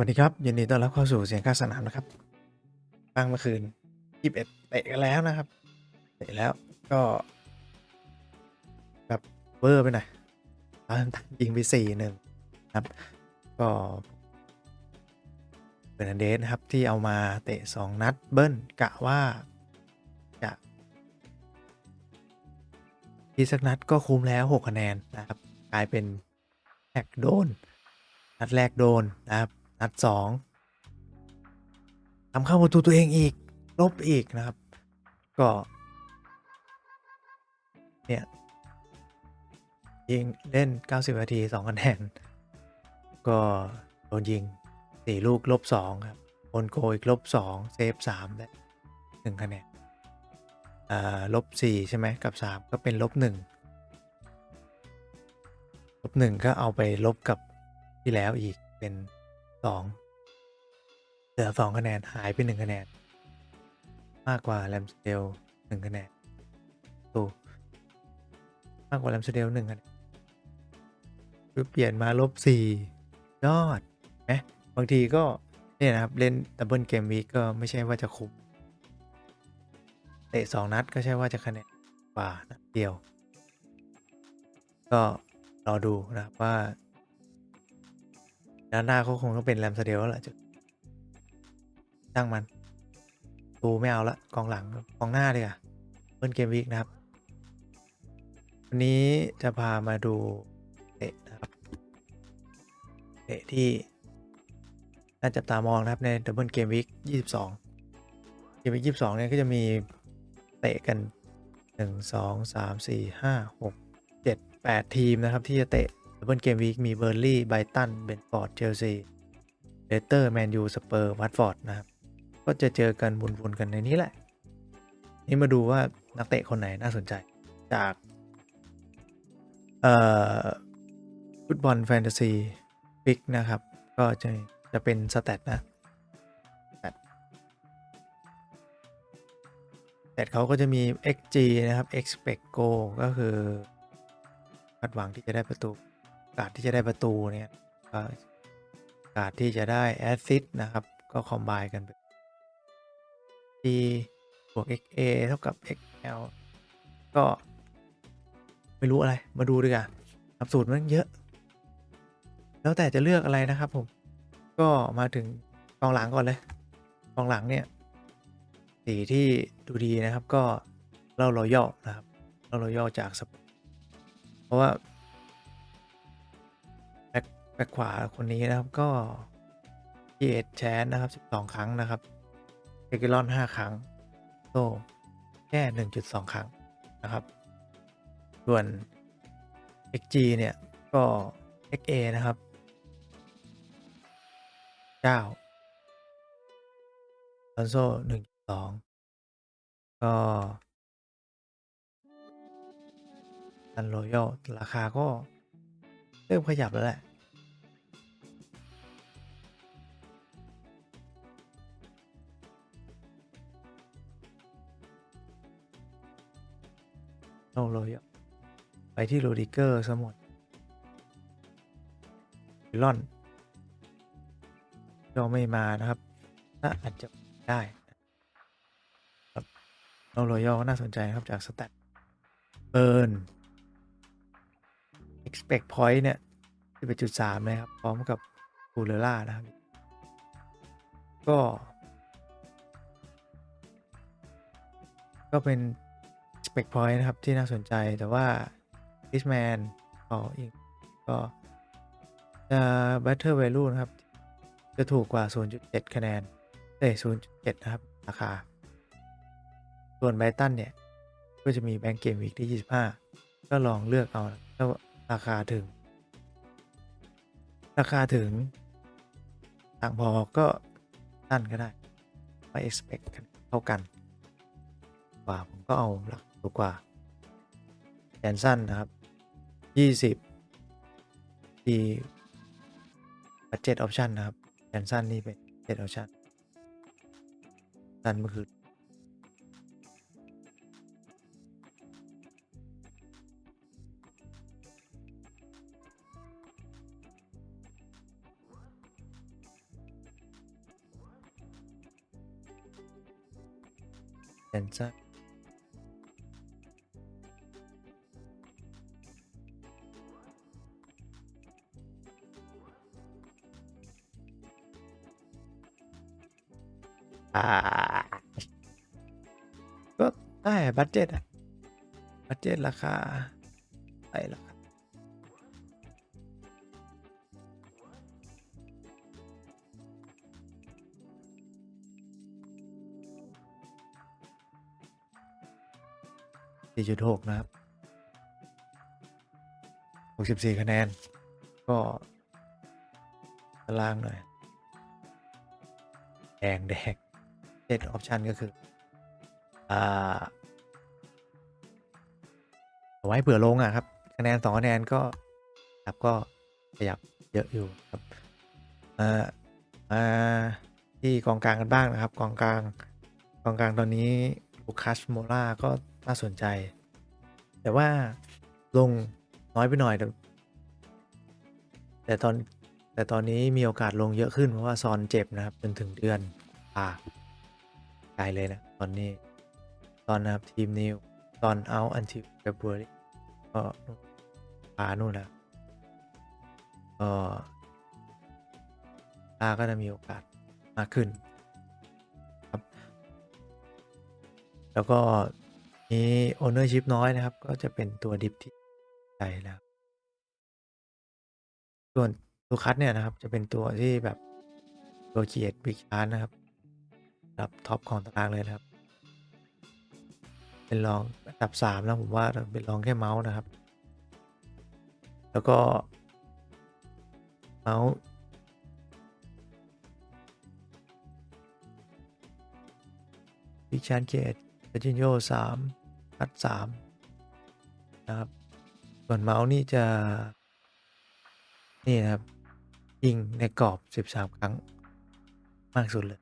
วัสดีครับ ยินดีต้อนรับเข้าสู่เสียงข้างสนามนะครับตั้งเมื่อคืน21เตะกันแล้วนะครับ เตะแล้วก็แบบเวอร์ไปหน่อยตอนยิงไปสี่หนึ่งครับ ก็เบอร์นันเดสนะครับที่เอามาเตะ 2 นัดเบิ้ลกะว่าจะทีสักนัดก็คุ้มแล้ว 6 คะแนนนะครับ กลายเป็นแฮกโดน นัดแรกโดนนะครับ นัดสองทำเข้าประตูตัวเองอีก ลบอีกนะครับ ก็ เนี่ยยิงเล่น 90 นาที2คะแนน ก็โดนยิง 4 ลูกลบ 2 ครับโอนโกอีกลบ 2 เซฟ3ได้1คะแนนอ่าลบ 4 ใช่ไหมกับ 3 ก็เป็นลบ 1 ลบ 1 ก็เอาไปลบกับที่แล้วอีกเป็น 2เหลือ2คะแนนหายไป1คะแนน มากกว่าแรมสเดล1คะแนนตูมากกว่าแรมสเดล1คะแนนคือเปลี่ยนมาลบ4ยอดไหมบางทีก็ เนี่ยนะครับ เล่นดับเบิลเกมวีก็ไม่ใช่ว่าจะคุ้มเตะ2นัดก็ใช่ว่าจะคะแนนกว่านัดเดียว ก็รอดูนะครับว่า ด้านหน้าเขาคงต้องเป็นแรมสเดลแล้วแหละจะช่างมันดูไม่เอาละกองหลังกองหน้าเลยอะเบิ้ลเกมวีกนะครับ วันนี้จะพามาดูเตะนะครับเตะที่น่าจับตามองนะครับในดับเบิลเกมวีค22เกมวีค22เนี่ยก็จะมีเตะกัน1 2 3 4 5 6 7 8ทีมนะครับที่จะเตะ ดับเบิลเกมวีคมีเบอร์ลี่ไบตัน เบนฟอร์ด เชลซีเลสเตอร์ แมนยู สเปอร์ วัตฟอร์ด นะครับ ก็จะเจอกันวนๆกันในนี้แหละ นี่มาดูว่านักเตะคนไหนน่าสนใจจากเอ่อฟุตบอลแฟนตาซีพิกนะครับ ก็จะจะเป็นสแตทนะสแตทสแตทเขาก็จะมี xg นะครับ expect goal ก็คือคาดหวังที่จะได้ประตู กาสที่จะได้ประตูเนี่ยก็โอกาสที่จะได้แอสซิสนะครับ ก็คอมไบกันไป t บวก xa เท่ากับ xl ก็ไม่รู้อะไรมาดูดีกว่าสับสูตรมันเยอะ แล้วแต่จะเลือกอะไรนะครับผม ก็มาถึงกองหลังก่อนเลยกองหลังเนี่ย สีที่ดูดีนะครับก็เล่ารอย่อนะครับเล่ารอย่อจากสเพราะว่า แบ็คขวาคนนี้นะครับก็พีเอแชนนะครับ 12 ครั้งนะครับเอกิลอน 5 ครั้งโต้แค่ 1.2 ครั้งนะครับ ส่วน XG เนี่ย ก็ XA นะครับ 9 ลอนโซ่1.2 ก็ซันโรยัลราคาก็ เริ่มขยับแล้วแหละ โนโรยไปที่โรดิเกอร์ซะหมดลอนก็ไม่มานะครับน่าอาจจะได้ครับโนโรยก็น่าสนใจครับจากสแตทเบิร์น expect point เนี่ย11.3นะครับ พร้อมกับฟูเลล่านะครับ ก็ ก็เป็น expect point นะครับ ที่น่าสนใจแต่ว่า f i s h man ต่ออีก ก็จะ better value นะครับ จะถูกกว่า 0.7 คะแนนเอ้ย0.7 นะครับ ราคา ส่วนไบตันเนี่ย ก็จะมีแบงก์เกมวีคที่ 25 ก็ลองเลือกเอาถ้าราคาถึง ราคาถึง ต่างพอก็นั่นก็ได้ไม่ expect เท่ากันกว่าผมก็เอาหลัก ถูกกว่า แขนสั้นนะครับยี่สิบดีบัจเจ็ตออปชันนะครับ แขนสั้นนี่เป็นเจ็ตออปชันสั้นก็คือแขนสั้น ก็ได้บัตเจ็ตอะบัตเจ็ตราคาไปราคาสี่จุดหกนะครับหกสิบสี่คะแนน ก็ตารางหน่อย แดงแดง เซตออปชันก็คืออ่าเอาไว้เผื่อลงอะครับคะแนนสองคะแนนก็ครับก็ขยับเยอะอยู่ครับเอ่อมาที่กองกลางกันบ้างนะครับกองกลางกองกลางตอนนี้ลูคัสโมล่าก็น่าสนใจ แต่ว่าลงน้อยไปหน่อย แต่แต่ตอนแต่ตอนนี้มีโอกาสลงเยอะขึ้นเพราะว่าซอนเจ็บนะครับจนถึงเดือนอ่า ไกลเลยนะ ตอนนี้ ตอนนะครับทีมนิวตอนเอา until February ก็ปานู่นนะก็ปาก็จะมีโอกาสมากขึ้นครับ แล้วก็มี ownership น้อยนะครับ ก็จะเป็นตัวดิฟที่ใช่แล้ว ส่วนตัวคัดเนี่ยนะครับจะเป็นตัวที่แบบตัวเขียดบิ๊กชาร์นะครับ รับท็อปของตารางเลยนะครับ เป็นรองอันดับสามแล้วผมว่าเป็นรองแค่เมาส์นะครับ แล้วก็เมาส์วิชานเกตเวจินโยสามคัดสามนะครับ ส่วนเมาส์นี่จะ นี่นะครับ ยิงในกรอบ 13 ครั้ง มากสุดเลย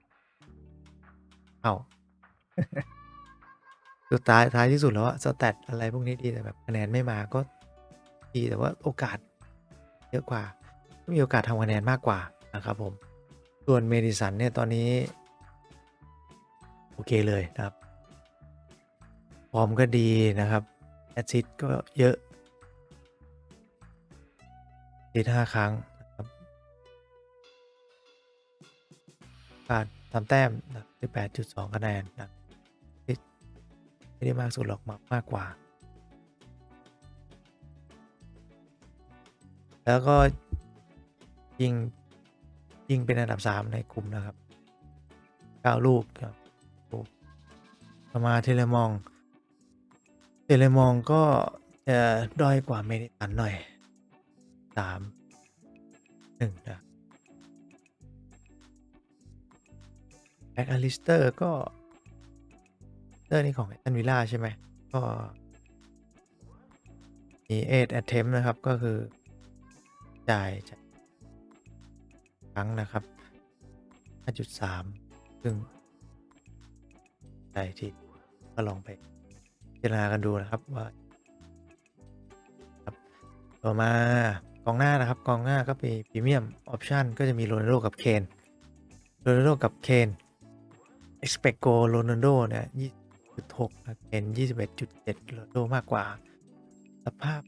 เอาสุดท้ายท้ายที่สุดแล้วอะสแตทอะไรพวกนี้ดีแต่แบบคะแนนไม่มาก็ดีแต่ว่าโอกาสเยอะกว่ามีโอกาสทำคะแนนมากกว่านะครับผมส่วนเมดิสันเนี่ยตอนนี้ โอเคเลยนะครับฟอร์มก็ดีนะครับแอซิดก็เยอะดีห้าครั้งนะครับการทำแต้มนะที่แปดจุดสองคะแนนนะไม่ได้มากสุดหรอกมากมากกว่า แล้วก็ยิงยิงเป็นอันดับสามในกลุ่มนะครับเก้าลูกครับลูกต่อมาเทเลมอง เทเลมองก็จะด้อยกว่าเมดิสันหน่อยสามหนึ่งนะ แบ็กอลิสเตอร์ก็เตอร์นี่ของแอตตันวิล่าใช่ไหมก็มีเอทแอทเทมนะครับ ก็คือจ่ายจ่ายครั้งนะครับ 5.3 ซึ่งจ่ายที่ก็ลองไปพิจารณากันดูนะครับว่าครับต่อมากองหน้านะครับ กองหน้าก็มีพรีเมียมออปชันก็จะมีโรนัลโดกับเคนโรนัลโดกับเคน expect goal โรนัลโดเนี่ย20.6นะเคน21.7โรนัลโดมากกว่า สภาพ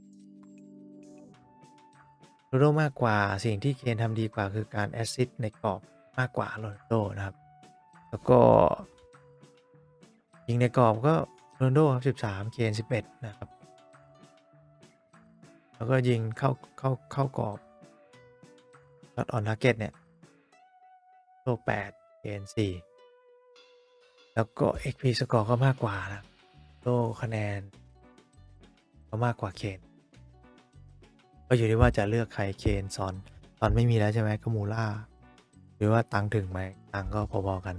โรนัลโดมากกว่าสิ่งที่เคนทำดีกว่าคือการแอสซิสต์ในกรอบมากกว่าโรนัลโดนะครับ แล้วก็ยิงในกรอบก็โรนัลโดครับ 13 เคน 11 นะครับ แล้วก็ยิงเข้าเข้าเข้ากรอบลอดออนทาร์เก็ตเนี่ยโล8เคน 4 แล้วก็ XP สกอร์ก็มากกว่านะโลคะแนน ก็มากกว่าเคนก็อยู่ที่ว่าจะเลือกใครเคนซอนซอนไม่มีแล้วใช่ไหมก็มูล่าหรือว่าตังถึงไหมตังก็พอๆกัน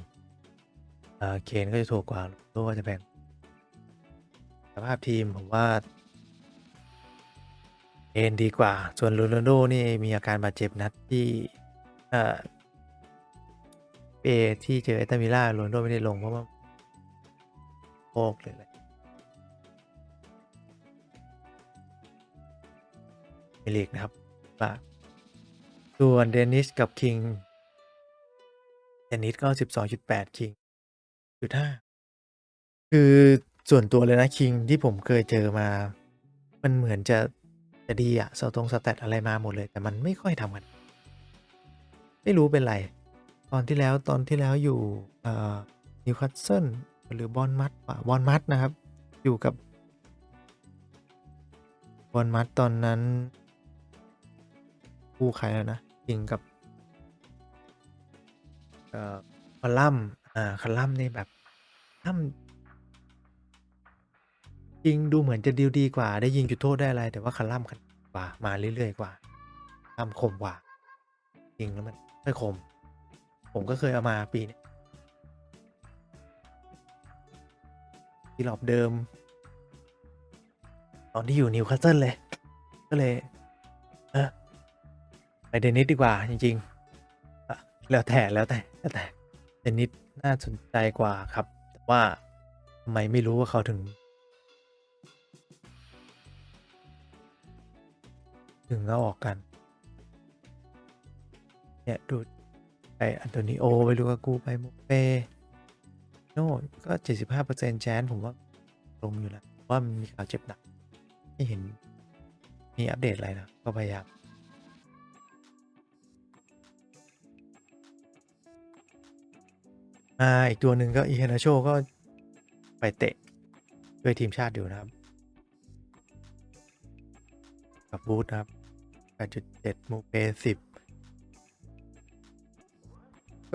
เออเคนก็จะถูกกว่าโลก็จะแพงสภาพทีมผมว่าเคนดีกว่า ส่วนโรนัลโดนี่มีอาการบาดเจ็บนัดที่เอ่อ เปที่เจอเอตามิล่าโรนโดไม่ได้ลงเพราะว่าโรคเลยแหละในลีกนะครับว่าส่วนเดนิสกับคิงเดนิสก็12.8คิงจุดห้าคือส่วนตัวเลยนะคิงที่ผมเคยเจอมา มันเหมือนจะจะดีอะสตรง Stat อะไรมาหมดเลย แต่มันไม่ค่อยทำกัน ไม่รู้เป็นไร ตอนที่แล้วตอนที่แล้วอยู่เอ่อ Newcastle หรือ Bournemouth วะ Bournemouth นะครับ อยู่กับ Bournemouth ตอนนั้นคู่ใครอะนะคิงกับเอ่อ Fulham อ่า Fulham นี่แบบถ้ำจริงดูเหมือนจะดีดีกว่า ได้ยิงจุดโทษได้อะไร แต่ว่า Fulham ขกว่ามาเรื่อยๆกว่า Fulham คมกว่ายิงแล้วมันไม่ค่อยคม ผมก็เคยเอามาปีนี้ที่รอบเดิม ตอนที่อยู่ Newcastle เลย ก็เลย เออไปเดนิสดีกว่าจริงๆ แล้วแต่แล้วแต่แล้วแต่เดนิสน่าสนใจกว่าครับ แต่ว่าทำไมไม่รู้ว่าเขาถึง ถึงเอาออกกัน เนี่ยดู ไปอันโตนิโอไปลูกากูไป Maupay โน่ก็75% chance ผมว่าลงอยู่แล้วว่ามันมีข่าวเจ็บหนักไม่เห็นมีอัปเดตอะไรนะก็พยายามอาอีกตัวหนึ่งก็ Iheanacho ก็ไปเตะด้วยทีมชาติอยู่นะครับ กับ Wolves นะครับ8.7 Maupay 10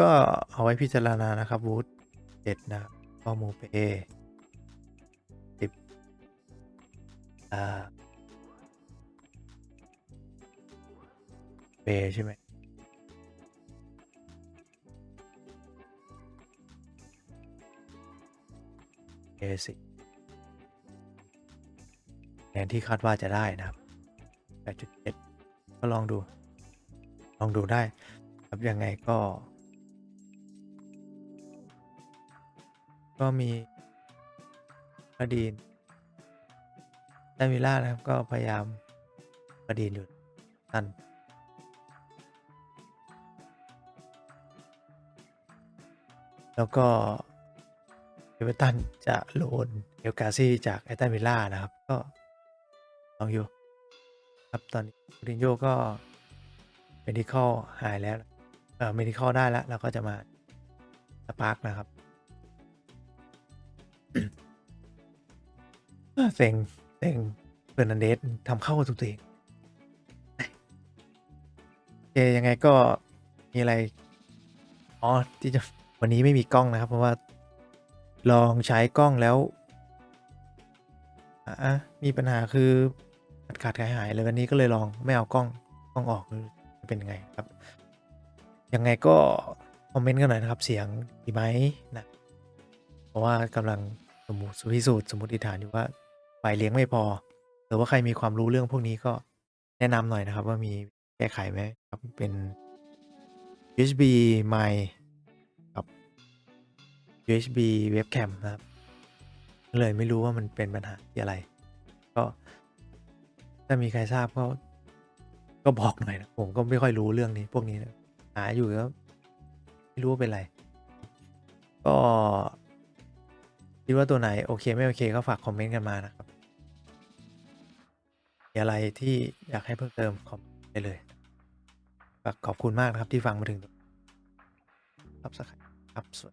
ก็เอาไว้พิจารณานะครับ Wolves 7นะครับก็ Maupay 10อ่า Maupay ใช่ไหม?เอ10แนนที่คาดว่าจะได้นะครับ8.7ก็ลองดู ลองดูได้ ครับยังไงก็ ก็มีบดีน Aston Villa นะครับ ก็พยายามบดีนอยู่นั่นแล้วก็ Everton จะโลน El Ghazi จาก Aston Villa นะครับ ก็ลองอยู่ครับตอนนี้ Coutinho ก็ Medical หายแล้ว เอ่อ Medical ได้แล้วแล้วก็จะมา Spark นะครับ เออเซ็งเซ็ง Fernandes ทำเข้าตัวเองโอเคยังไงก็มีอะไร อ๋อ ที่จะวันนี้ไม่มีกล้องนะครับ เพราะว่า ลองใช้กล้องแล้วอามีปัญหาคือขาดๆหายๆเลยวันนี้ก็เลยลองไม่เอากล้องกล้องออกจะเป็นยังไงครับ ยังไงก็ คอมเมนต์กันหน่อยนะครับ เสียงดีไหมนะ เพราะว่ากำลัง สมมุพิสูจน์สมมติฐานอยู่ว่าไฟเลี้ยงไม่พอ หรือว่าใครมีความรู้เรื่องพวกนี้ก็แนะนำหน่อยนะครับ ว่ามีแก้ไขไหมครับเป็น USB m i กับ USB Webcam นะครับ เลยไม่รู้ว่ามันเป็นปัญหาที่อะไร ก็ถ้ามีใครทราบก็ก็บอกหน่อยนะผมก็ไม่ค่อยรู้เรื่องนี้พวกนี้นะหาอยู่ก็ไม่รู้ว่าเป็นไร ก็ คิดว่าตัวไหน โอเค ไม่โอเค ก็ฝาก คอมเมนต์กันมานะครับมีอะไรที่อยากให้เพิ่มเติมคอมไปเลยก็ขอบคุณมากนะครับที่ฟังมาถึงรับสักครับสวัส